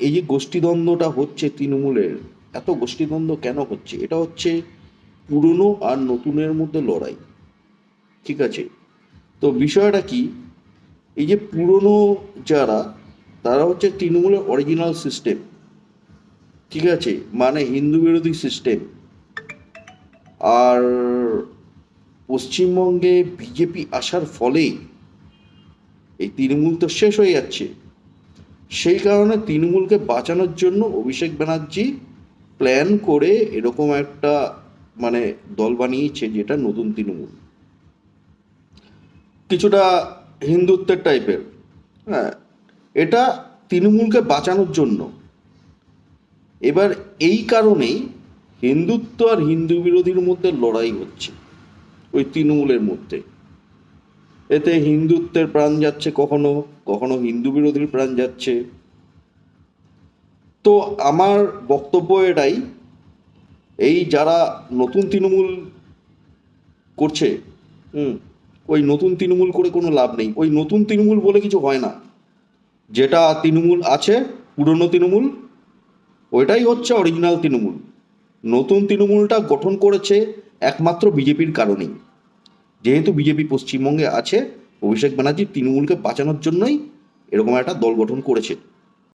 এই যে গোষ্ঠীদ্বন্দ্বটা হচ্ছে তৃণমূলের, এত গোষ্ঠীদ্বন্দ্ব কেন হচ্ছে? এটা হচ্ছে পুরনো আর নতুনের মধ্যে লড়াই। ঠিক আছে? তো বিষয়টা কি? এই যে পুরনো যারা, তারা হচ্ছে তৃণমূলের অরিজিনাল সিস্টেম ঠিক আছে? মানে হিন্দু বিরোধী সিস্টেম আর পশ্চিমবঙ্গে বিজেপি আসার ফলেই এই তৃণমূল তো শেষ হয়ে যাচ্ছে সেই কারণে তৃণমূলকে বাঁচানোর জন্য অভিষেক ব্যানার্জি প্ল্যান করে এরকম একটা মানে দল বানিয়েছে যেটা নতুন তৃণমূল। কিছুটা হিন্দুত্বের টাইপের হ্যাঁ এটা তৃণমূলকে বাঁচানোর জন্য। এবার এই কারণেই হিন্দুত্ব আর হিন্দু বিরোধীর মধ্যে লড়াই হচ্ছে, ওই তৃণমূলের মধ্যে। এতে হিন্দুত্বের প্রাণ যাচ্ছে কখনো কখনো হিন্দু বিরোধীর প্রাণ যাচ্ছে। তো আমার বক্তব্য এটাই, এই যারা নতুন তৃণমূল করছে, হুম, ওই নতুন তৃণমূল করে কোনো লাভ নেই। ওই নতুন তৃণমূল বলে কিছু হয় না। যেটা তৃণমূল আছে, পুরনো তৃণমূল, ওইটাই হচ্ছে অরিজিনাল তৃণমূল। নতুন তৃণমূলটা গঠন করেছে একমাত্র বিজেপির কারণেই। যেহেতু বিজেপি পশ্চিমবঙ্গে আছে অভিষেক ব্যানার্জি তৃণমূলকে বাঁচানোর জন্যই এরকম একটা দল গঠন করেছে।